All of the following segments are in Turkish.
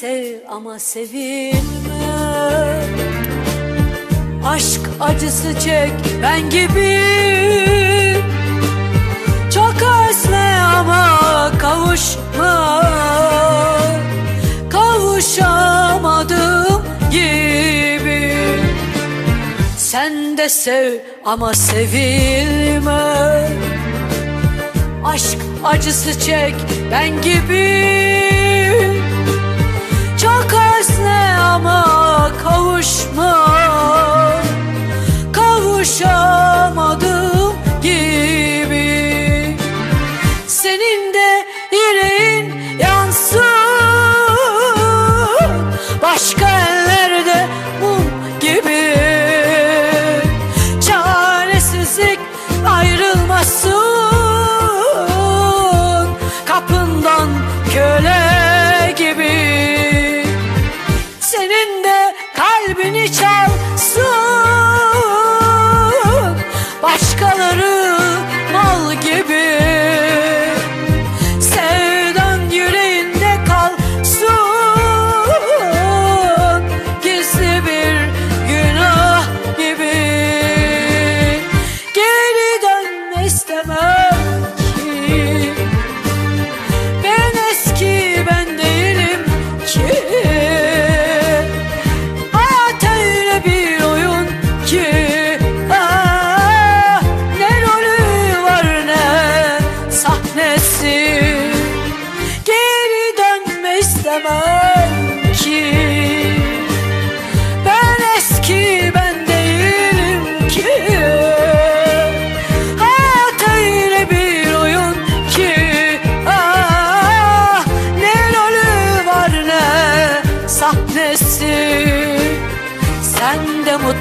Sev ama sevilme Aşk acısı çek ben gibi. Çok özle ama kavuşma. Kavuşamadım gibi. Sen de sev ama sevilme. Aşk acısı çek ben gibi.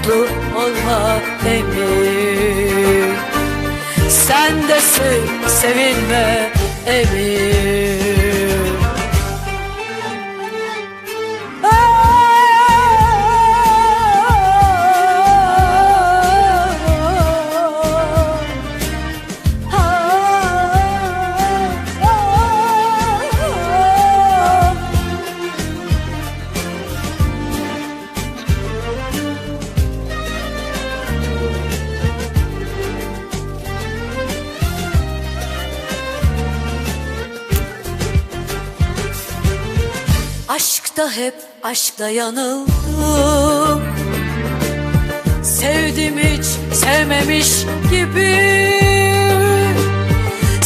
mutlu olma emin Sen de sev, sevinme emin aşkta hep aşkta yanıldım. Sevdim hiç sevmemiş gibi.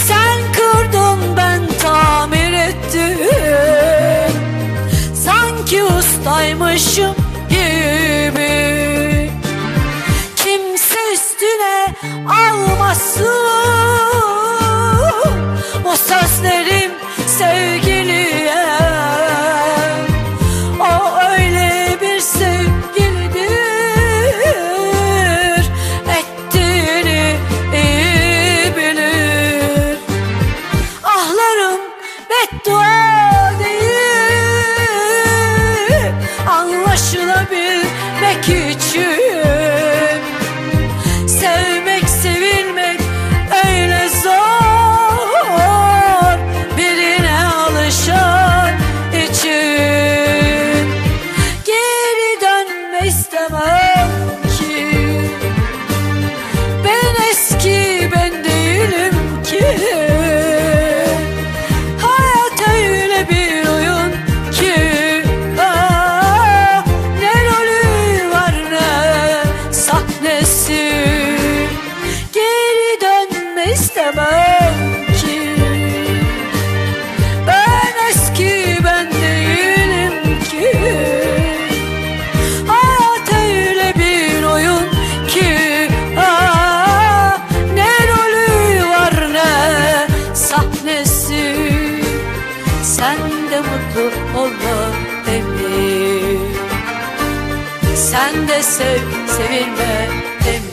Sen kırdın ben tamir ettim. Sanki ustaymışım gibi. Kimse üstüne almasın. tú Sen de sev, sevilme deme.